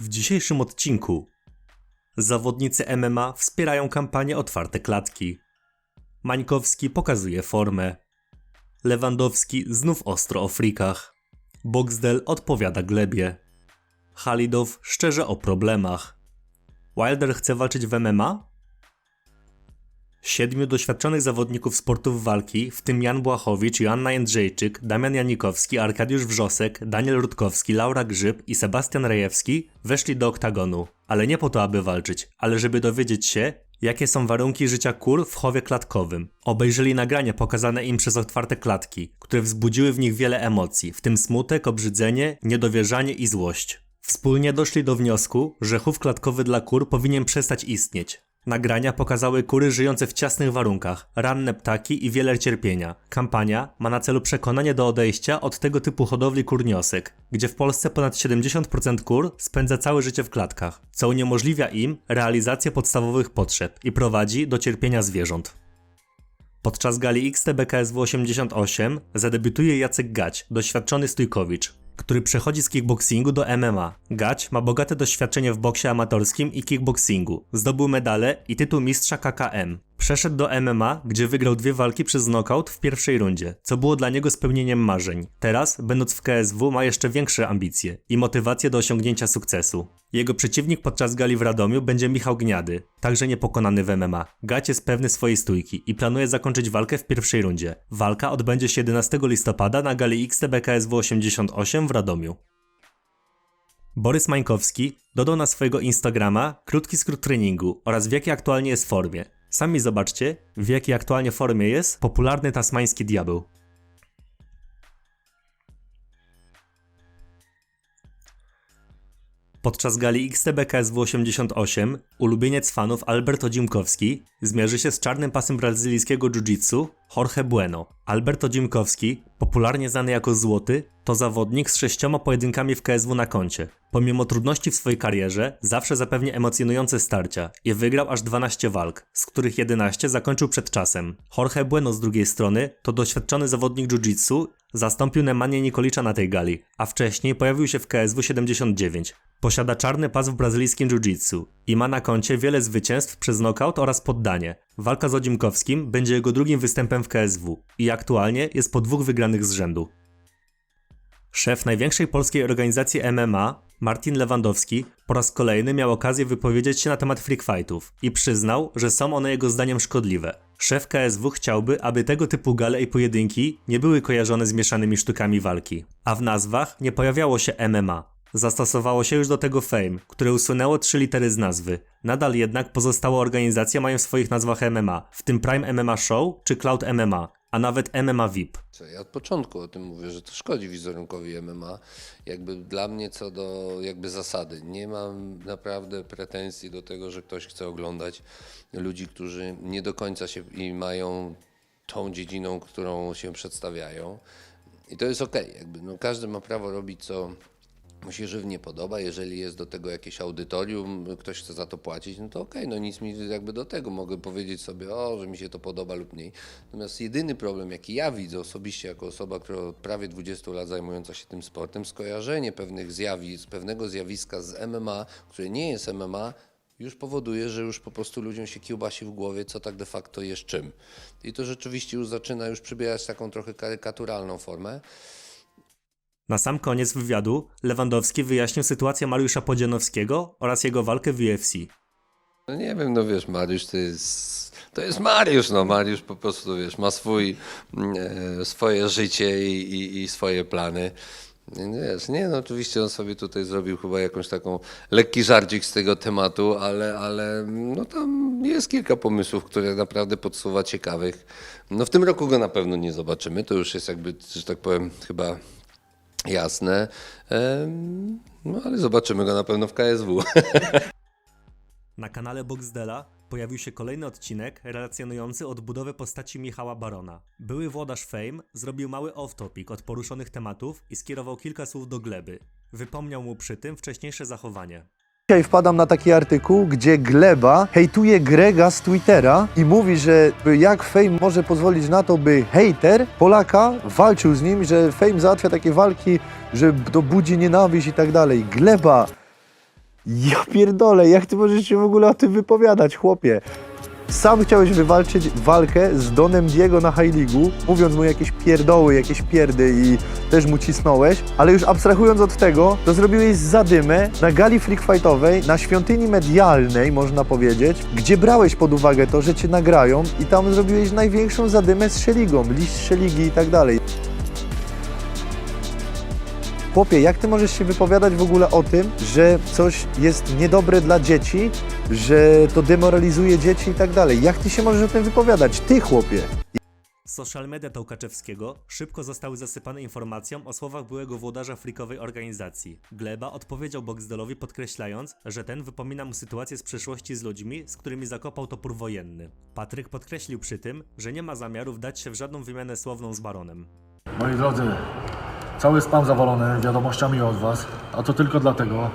W dzisiejszym odcinku zawodnicy MMA wspierają kampanię Otwarte Klatki. Mańkowski pokazuje formę. Lewandowski znów ostro o frikach. Boxdel odpowiada glebie. Halidow szczerze o problemach. Wilder chce walczyć w MMA? Siedmiu doświadczonych zawodników sportów walki, w tym Jan Błachowicz, Joanna Jędrzejczyk, Damian Janikowski, Arkadiusz Wrzosek, Daniel Rutkowski, Laura Grzyb i Sebastian Rejewski, weszli do oktagonu. Ale nie po to, aby walczyć, ale żeby dowiedzieć się, jakie są warunki życia kur w chowie klatkowym. Obejrzeli nagrania pokazane im przez otwarte klatki, które wzbudziły w nich wiele emocji, w tym smutek, obrzydzenie, niedowierzanie i złość. Wspólnie doszli do wniosku, że chów klatkowy dla kur powinien przestać istnieć. Nagrania pokazały kury żyjące w ciasnych warunkach, ranne ptaki i wiele cierpienia. Kampania ma na celu przekonanie do odejścia od tego typu hodowli kurniosek, gdzie w Polsce ponad 70% kur spędza całe życie w klatkach, co uniemożliwia im realizację podstawowych potrzeb i prowadzi do cierpienia zwierząt. Podczas gali XTBKSW 88 zadebiutuje Jacek Gać, doświadczony stójkowicz, który przechodzi z kickboxingu do MMA. Gać ma bogate doświadczenie w boksie amatorskim i kickboxingu. Zdobył medale i tytuł mistrza KKM. Przeszedł do MMA, gdzie wygrał dwie walki przez knockout w pierwszej rundzie, co było dla niego spełnieniem marzeń. Teraz, będąc w KSW, ma jeszcze większe ambicje i motywację do osiągnięcia sukcesu. Jego przeciwnik podczas gali w Radomiu będzie Michał Gniady, także niepokonany w MMA. Gać jest pewny swojej stójki i planuje zakończyć walkę w pierwszej rundzie. Walka odbędzie się 11 listopada na gali XTBKSW 88 w Radomiu. Borys Mańkowski dodał na swojego Instagrama krótki skrót treningu oraz w jakiej aktualnie jest formie. Sami zobaczcie, w jakiej aktualnie formie jest popularny tasmański diabeł. Podczas gali XTBKSW 88 ulubieniec fanów Alberto Dzimkowski zmierzy się z czarnym pasem brazylijskiego jiu-jitsu Jorge Bueno. Alberto Dzimkowski, popularnie znany jako Złoty, to zawodnik z sześcioma pojedynkami w KSW na koncie. Pomimo trudności w swojej karierze, zawsze zapewnia emocjonujące starcia i wygrał aż 12 walk, z których 11 zakończył przed czasem. Jorge Bueno z drugiej strony to doświadczony zawodnik jiu-jitsu, zastąpił Nemanja Nikolicza na tej gali, a wcześniej pojawił się w KSW 79. Posiada czarny pas w brazylijskim jiu-jitsu i ma na koncie wiele zwycięstw przez knockout oraz poddanie. Walka z Odzimkowskim będzie jego drugim występem w KSW i aktualnie jest po dwóch wygranych z rzędu. Szef największej polskiej organizacji MMA, Martin Lewandowski, po raz kolejny miał okazję wypowiedzieć się na temat freak fightów i przyznał, że są one jego zdaniem szkodliwe. Szef KSW chciałby, aby tego typu gale i pojedynki nie były kojarzone z mieszanymi sztukami walki, a w nazwach nie pojawiało się MMA. Zastosowało się już do tego Fame, które usunęło trzy litery z nazwy. Nadal jednak pozostałe organizacje mają w swoich nazwach MMA, w tym Prime MMA Show czy Cloud MMA, a nawet MMA VIP. Ja od początku o tym mówię, że to szkodzi wizerunkowi MMA. Jakby dla mnie co do jakby zasady. Nie mam naprawdę pretensji do tego, że ktoś chce oglądać ludzi, którzy nie do końca się i mają tą dziedziną, którą się przedstawiają. I to jest okej. Jakby no każdy ma prawo robić co mu się żywnie podoba. Jeżeli jest do tego jakieś audytorium, ktoś chce za to płacić, no to okej, no nic mi jakby do tego. Mogę powiedzieć sobie, o, że mi się to podoba lub mniej. Natomiast jedyny problem, jaki ja widzę osobiście jako osoba, która od prawie 20 lat zajmująca się tym sportem, skojarzenie pewnych zjawisk, pewnego zjawiska z MMA, które nie jest MMA, już powoduje, że już po prostu ludziom się kiełbasi w głowie, co tak de facto jest czym. I to rzeczywiście już zaczyna już przybierać taką trochę karykaturalną formę. Na sam koniec wywiadu Lewandowski wyjaśnił sytuację Mariusza Podzianowskiego oraz jego walkę w UFC. No nie wiem, no wiesz, Mariusz to jest, to jest Mariusz, no Mariusz po prostu, wiesz, ma swój, e, swoje życie i, i, i swoje plany. Wiesz, nie, no oczywiście on sobie tutaj zrobił chyba jakąś taką lekki żarcik z tego tematu, ale, ale no tam jest kilka pomysłów, które naprawdę podsuwa ciekawych. No w tym roku go na pewno nie zobaczymy, to już jest jakby, że tak powiem, chyba jasne. No ale zobaczymy go na pewno w KSW. Na kanale Boxdela pojawił się kolejny odcinek relacjonujący odbudowę postaci Michała Barona. Były włodarz Fame zrobił mały off-topic od poruszonych tematów i skierował kilka słów do Gleby. Wypomniał mu przy tym wcześniejsze zachowanie. Dzisiaj wpadam na taki artykuł, gdzie Gleba hejtuje Grega z Twittera i mówi, że jak Fame może pozwolić na to, by hejter Polaka walczył z nim, że Fame załatwia takie walki, że to budzi nienawiść i tak dalej. Gleba, Ja pierdolę, jak ty możesz się w ogóle o tym wypowiadać, chłopie? Sam chciałeś wywalczyć walkę z Donem Diego na High League'u, mówiąc mu jakieś pierdoły, jakieś pierdy i też mu cisnąłeś, ale już abstrahując od tego, to zrobiłeś zadymę na gali freak fightowej, na świątyni medialnej, można powiedzieć, gdzie brałeś pod uwagę to, że cię nagrają i tam zrobiłeś największą zadymę z Szeligą, liść Szeligi i tak dalej. Chłopie, jak ty możesz się wypowiadać w ogóle o tym, że coś jest niedobre dla dzieci, że to demoralizuje dzieci i tak dalej? Jak ty się możesz o tym wypowiadać? Ty, chłopie! Social media Tołkaczewskiego szybko zostały zasypane informacją o słowach byłego włodarza frikowej organizacji. Gleba odpowiedział Boxdelowi podkreślając, że ten wypomina mu sytuację z przeszłości z ludźmi, z którymi zakopał topór wojenny. Patryk podkreślił przy tym, że nie ma zamiaru wdać się w żadną wymianę słowną z baronem. Moi drodzy, cały spam zawalony wiadomościami od Was, a to tylko dlatego,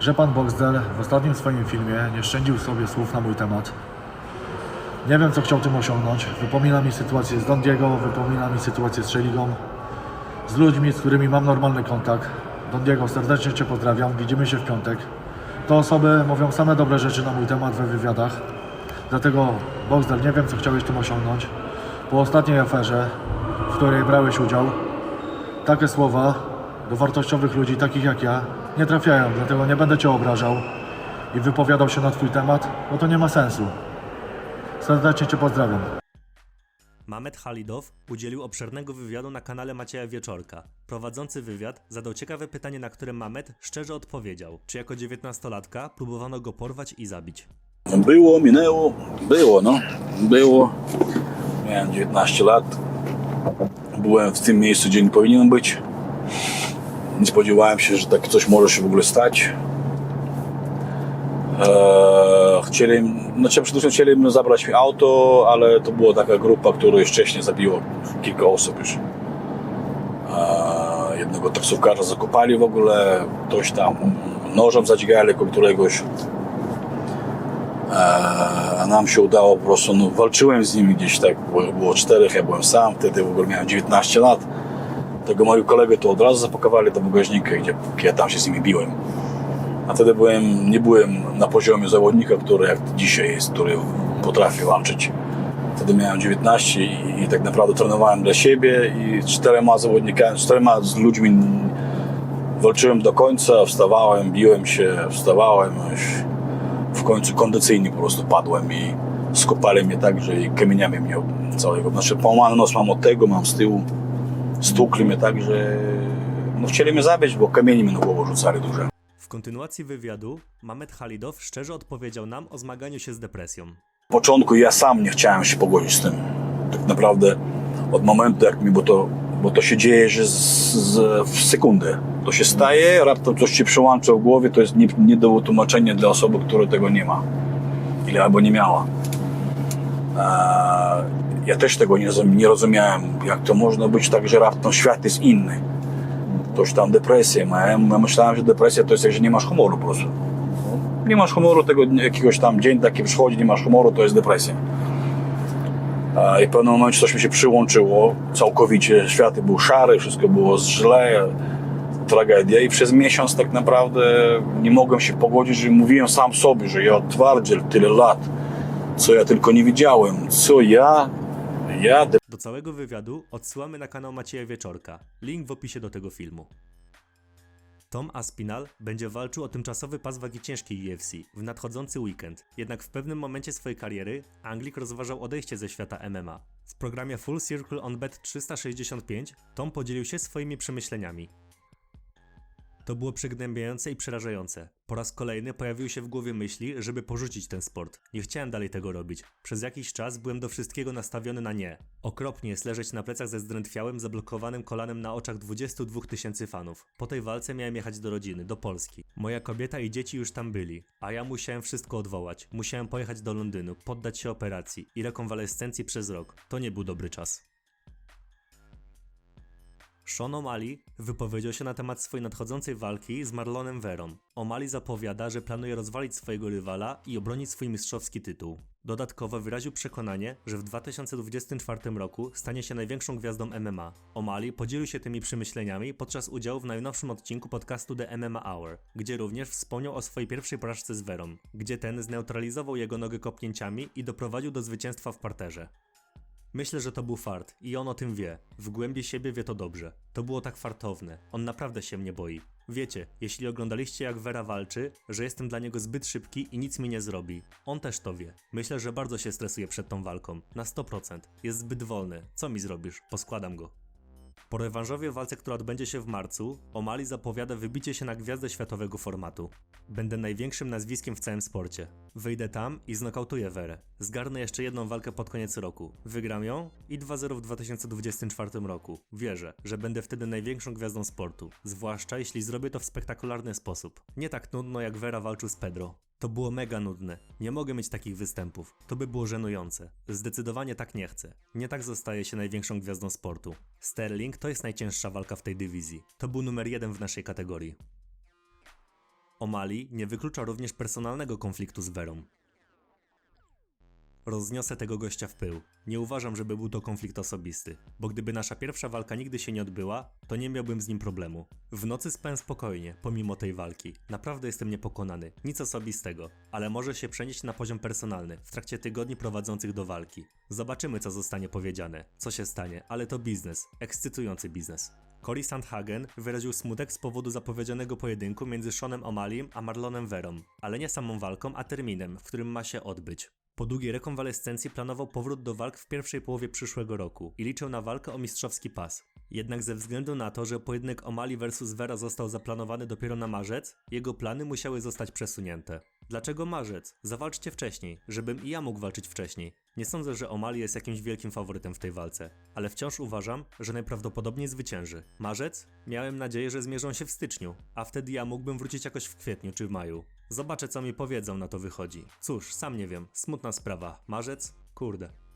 że pan Boxdel w ostatnim swoim filmie nie szczędził sobie słów na mój temat. Nie wiem, co chciał tym osiągnąć. Wypomina mi sytuację z Don Diego, wypomina mi sytuację z Szeligą, z ludźmi, z którymi mam normalny kontakt. Don Diego, serdecznie Cię pozdrawiam, widzimy się w piątek. Te osoby mówią same dobre rzeczy na mój temat we wywiadach. Dlatego, Boxdel, nie wiem, co chciałeś tym osiągnąć. Po ostatniej aferze, w której brałeś udział, takie słowa do wartościowych ludzi, takich jak ja, nie trafiają, dlatego nie będę Cię obrażał i wypowiadał się na Twój temat, bo to nie ma sensu. Serdecznie Cię pozdrawiam. Mamet Halidow udzielił obszernego wywiadu na kanale Macieja Wieczorka. Prowadzący wywiad zadał ciekawe pytanie, na które Mamet szczerze odpowiedział, czy jako dziewiętnastolatka próbowano go porwać i zabić. Było, minęło, było, no. Było. Miałem 19 lat. Byłem w tym miejscu, gdzie nie powinien być. Nie spodziewałem się, że takie coś może się w ogóle stać. Eee, chcieli, znaczy przede wszystkim chcieli zabrać mi auto, ale to była taka grupa, która już wcześniej zabiła kilka osób już. Eee, jednego taksówkarza zakopali w ogóle, ktoś tam nożem zadźgali któregoś. Eee, nam się udało po prostu, no, walczyłem z nimi gdzieś tak, było, czterech, ja byłem sam, wtedy w ogóle miałem 19 lat. Tego mojego kolegę to od razu zapakowali do bagażnika, gdzie ja tam się z nimi biłem. A wtedy byłem, nie byłem na poziomie zawodnika, który jak dzisiaj jest, który potrafi walczyć. Wtedy miałem 19 i, i tak naprawdę trenowałem dla siebie i czterema zawodnikami, czterema z ludźmi walczyłem do końca, wstawałem, biłem się, wstawałem, już końcu kondycyjnie po prostu padłem i skopali mnie tak, że i kamieniami mnie całego. Znaczy połamany nos mam od tego, mam z tyłu, stukli mnie tak, że no chcieli mnie zabić, bo kamieni mi na głowę rzucali duże. W kontynuacji wywiadu Mamet Halidow szczerze odpowiedział nam o zmaganiu się z depresją. W początku ja sam nie chciałem się pogodzić z tym. Tak naprawdę od momentu, jak mi, bo to, bo to się dzieje że z, z, w sekundę. To się staje, raptem coś się przełącza w głowie, to jest nie, nie do wytłumaczenia dla osoby, która tego nie ma. Ile albo nie miała. Eee, ja też tego nie, nie rozumiałem, jak to można być tak, że raptem świat jest inny. Ktoś tam depresję. Ja ja myślałem, że depresja to jest jak, że nie masz humoru po prostu. Nie masz humoru, tego jakiegoś tam dzień taki przychodzi, nie masz humoru, to jest depresja. I w pewnym momencie coś mi się przyłączyło całkowicie. Świat był szary, wszystko było źle, tragedia. I przez miesiąc tak naprawdę nie mogłem się pogodzić, że mówiłem sam sobie, że ja twardziel tyle lat, co ja tylko nie widziałem, co ja, ja Do całego wywiadu odsyłamy na kanał Macieja Wieczorka. Link w opisie do tego filmu. Tom Aspinall będzie walczył o tymczasowy pas wagi ciężkiej UFC w nadchodzący weekend. Jednak w pewnym momencie swojej kariery Anglik rozważał odejście ze świata MMA. W programie Full Circle on Bet 365 Tom podzielił się swoimi przemyśleniami. To było przygnębiające i przerażające. Po raz kolejny pojawiły się w głowie myśli, żeby porzucić ten sport. Nie chciałem dalej tego robić. Przez jakiś czas byłem do wszystkiego nastawiony na nie. Okropnie jest leżeć na plecach ze zdrętwiałym, zablokowanym kolanem na oczach 22 tysięcy fanów. Po tej walce miałem jechać do rodziny, do Polski. Moja kobieta i dzieci już tam byli, a ja musiałem wszystko odwołać. Musiałem pojechać do Londynu, poddać się operacji i rekonwalescencji przez rok. To nie był dobry czas. Sean O'Malley wypowiedział się na temat swojej nadchodzącej walki z Marlonem Verą. O'Malley zapowiada, że planuje rozwalić swojego rywala i obronić swój mistrzowski tytuł. Dodatkowo wyraził przekonanie, że w 2024 roku stanie się największą gwiazdą MMA. O'Malley podzielił się tymi przemyśleniami podczas udziału w najnowszym odcinku podcastu The MMA Hour, gdzie również wspomniał o swojej pierwszej porażce z Verą, gdzie ten zneutralizował jego nogę kopnięciami i doprowadził do zwycięstwa w parterze. Myślę, że to był fart i on o tym wie. W głębi siebie wie to dobrze. To było tak fartowne. On naprawdę się mnie boi. Wiecie, jeśli oglądaliście jak Vera walczy, że jestem dla niego zbyt szybki i nic mi nie zrobi. On też to wie. Myślę, że bardzo się stresuje przed tą walką. Na 100%. Jest zbyt wolny. Co mi zrobisz? Poskładam go. Po rewanżowej walce, która odbędzie się w marcu, O'Malley zapowiada wybicie się na gwiazdę światowego formatu. Będę największym nazwiskiem w całym sporcie. Wyjdę tam i znokautuję Werę. Zgarnę jeszcze jedną walkę pod koniec roku. Wygram ją i 2-0 w 2024 roku. Wierzę, że będę wtedy największą gwiazdą sportu. Zwłaszcza jeśli zrobię to w spektakularny sposób. Nie tak nudno jak Vera walczył z Pedro. To było mega nudne. Nie mogę mieć takich występów. To by było żenujące. Zdecydowanie tak nie chcę. Nie tak zostaje się największą gwiazdą sportu. Sterling to jest najcięższa walka w tej dywizji. To był numer jeden w naszej kategorii. O'Malley nie wyklucza również personalnego konfliktu z Verą. Rozniosę tego gościa w pył. Nie uważam, żeby był to konflikt osobisty, bo gdyby nasza pierwsza walka nigdy się nie odbyła, to nie miałbym z nim problemu. W nocy spałem spokojnie, pomimo tej walki. Naprawdę jestem niepokonany, nic osobistego, ale może się przenieść na poziom personalny w trakcie tygodni prowadzących do walki. Zobaczymy, co zostanie powiedziane, co się stanie, ale to biznes, ekscytujący biznes. Cory Sandhagen wyraził smutek z powodu zapowiedzianego pojedynku między Seanem O'Malleyem a Marlonem Verą, ale nie samą walką, a terminem, w którym ma się odbyć. Po długiej rekonwalescencji planował powrót do walk w pierwszej połowie przyszłego roku i liczył na walkę o mistrzowski pas. Jednak ze względu na to, że pojedynek O'Malley vs Vera został zaplanowany dopiero na marzec, jego plany musiały zostać przesunięte. Dlaczego marzec? Zawalczcie wcześniej, żebym i ja mógł walczyć wcześniej. Nie sądzę, że O'Malley jest jakimś wielkim faworytem w tej walce, ale wciąż uważam, że najprawdopodobniej zwycięży. Marzec? Miałem nadzieję, że zmierzą się w styczniu, a wtedy ja mógłbym wrócić jakoś w kwietniu czy w maju. Zobaczę co mi powiedzą na to wychodzi. Cóż, sam nie wiem, smutna sprawa. Marzec? Kurde.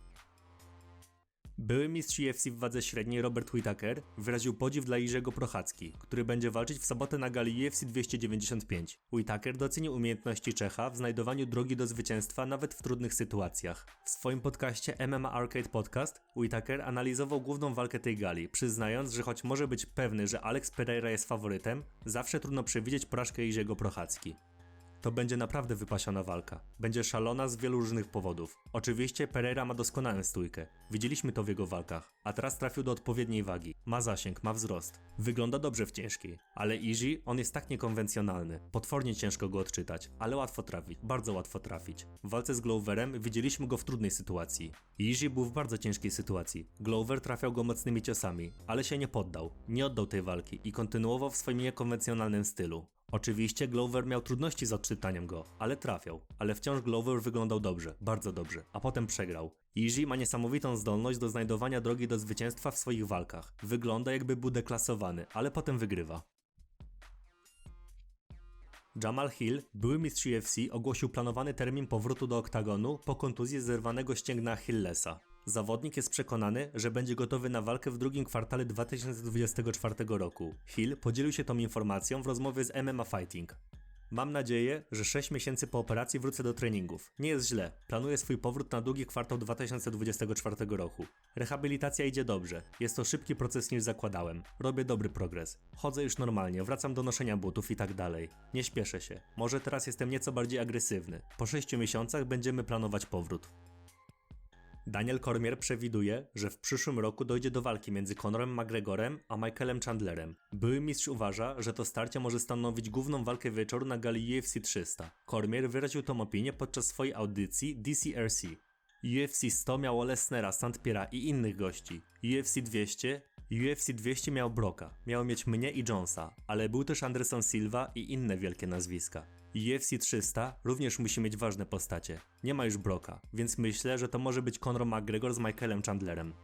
Były mistrz UFC w wadze średniej Robert Whittaker wyraził podziw dla Jerzego Prochacki, który będzie walczyć w sobotę na gali UFC 295. Whittaker docenił umiejętności Czecha w znajdowaniu drogi do zwycięstwa nawet w trudnych sytuacjach. W swoim podcaście MMA Arcade Podcast Whittaker analizował główną walkę tej gali, przyznając, że choć może być pewny, że Alex Pereira jest faworytem, zawsze trudno przewidzieć porażkę Jerzego Prochacki. To będzie naprawdę wypasiona walka. Będzie szalona z wielu różnych powodów. Oczywiście Pereira ma doskonałą stójkę. Widzieliśmy to w jego walkach. A teraz trafił do odpowiedniej wagi. Ma zasięg, ma wzrost. Wygląda dobrze w ciężkiej. Ale Easy, on jest tak niekonwencjonalny. Potwornie ciężko go odczytać, ale łatwo trafić. Bardzo łatwo trafić. W walce z Gloverem widzieliśmy go w trudnej sytuacji. Easy był w bardzo ciężkiej sytuacji. Glover trafiał go mocnymi ciosami, ale się nie poddał. Nie oddał tej walki i kontynuował w swoim niekonwencjonalnym stylu. Oczywiście Glover miał trudności z odczytaniem go, ale trafiał. Ale wciąż Glover wyglądał dobrze, bardzo dobrze, a potem przegrał. Easy ma niesamowitą zdolność do znajdowania drogi do zwycięstwa w swoich walkach. Wygląda jakby był deklasowany, ale potem wygrywa. Jamal Hill, były mistrz UFC, ogłosił planowany termin powrotu do oktagonu po kontuzji zerwanego ścięgna Achillesa. Zawodnik jest przekonany, że będzie gotowy na walkę w drugim kwartale 2024 roku. Hill podzielił się tą informacją w rozmowie z MMA Fighting. Mam nadzieję, że 6 miesięcy po operacji wrócę do treningów. Nie jest źle. Planuję swój powrót na drugi kwartał 2024 roku. Rehabilitacja idzie dobrze. Jest to szybki proces niż zakładałem. Robię dobry progres. Chodzę już normalnie, wracam do noszenia butów i tak dalej. Nie śpieszę się. Może teraz jestem nieco bardziej agresywny. Po 6 miesiącach będziemy planować powrót. Daniel Cormier przewiduje, że w przyszłym roku dojdzie do walki między Conorem McGregorem a Michaelem Chandlerem. Były mistrz uważa, że to starcie może stanowić główną walkę wieczoru na gali UFC 300. Cormier wyraził tą opinię podczas swojej audycji DCRC. UFC 100 miało Lesnera, Sandpiera i innych gości. UFC 200 UFC 200 miał Broka, miał mieć mnie i Jonesa, ale był też Anderson Silva i inne wielkie nazwiska. UFC 300 również musi mieć ważne postacie. Nie ma już Broka, więc myślę, że to może być Conor McGregor z Michaelem Chandlerem.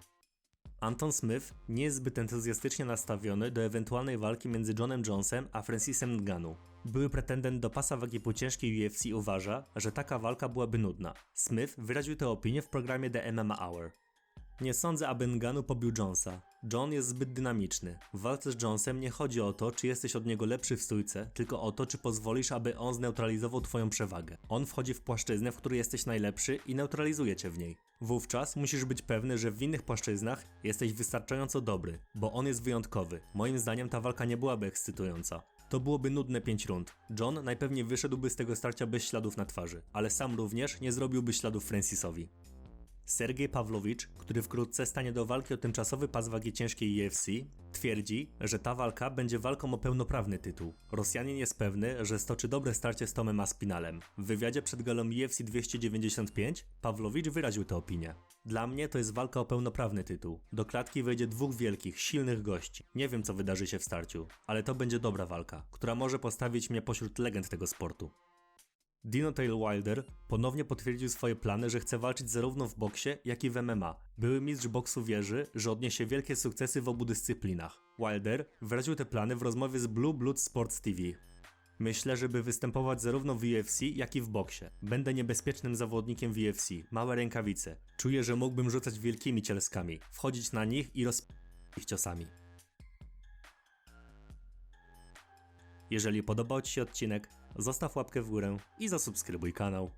Anton Smith nie jest zbyt entuzjastycznie nastawiony do ewentualnej walki między Johnem Jonesem a Francisem Ngannou. Były pretendent do pasa wagi półciężkiej UFC uważa, że taka walka byłaby nudna. Smith wyraził tę opinię w programie The MMA Hour. Nie sądzę, aby Ngannou pobił Jonesa. John jest zbyt dynamiczny. W walce z Jonesem nie chodzi o to, czy jesteś od niego lepszy w stójce, tylko o to, czy pozwolisz, aby on zneutralizował twoją przewagę. On wchodzi w płaszczyznę, w której jesteś najlepszy i neutralizuje cię w niej. Wówczas musisz być pewny, że w innych płaszczyznach jesteś wystarczająco dobry, bo on jest wyjątkowy. Moim zdaniem ta walka nie byłaby ekscytująca. To byłoby nudne 5 rund. John najpewniej wyszedłby z tego starcia bez śladów na twarzy, ale sam również nie zrobiłby śladów Francisowi. Sergiej Pawlowicz, który wkrótce stanie do walki o tymczasowy pas wagi ciężkiej UFC, twierdzi, że ta walka będzie walką o pełnoprawny tytuł. Rosjanin jest pewny, że stoczy dobre starcie z Tomem Aspinalem. W wywiadzie przed galą UFC 295 Pawlowicz wyraził tę opinię. Dla mnie to jest walka o pełnoprawny tytuł. Do klatki wejdzie dwóch wielkich, silnych gości. Nie wiem co wydarzy się w starciu, ale to będzie dobra walka, która może postawić mnie pośród legend tego sportu. Dino Tail Wilder ponownie potwierdził swoje plany, że chce walczyć zarówno w boksie, jak i w MMA. Były mistrz boksu wierzy, że odniesie wielkie sukcesy w obu dyscyplinach. Wilder wyraził te plany w rozmowie z Blue Blood Sports TV. Myślę, żeby występować zarówno w UFC, jak i w boksie. Będę niebezpiecznym zawodnikiem w UFC, małe rękawice. Czuję, że mógłbym rzucać wielkimi cielskami, wchodzić na nich i roz... ich ciosami. Jeżeli podobał Ci się odcinek, zostaw łapkę w górę i zasubskrybuj kanał.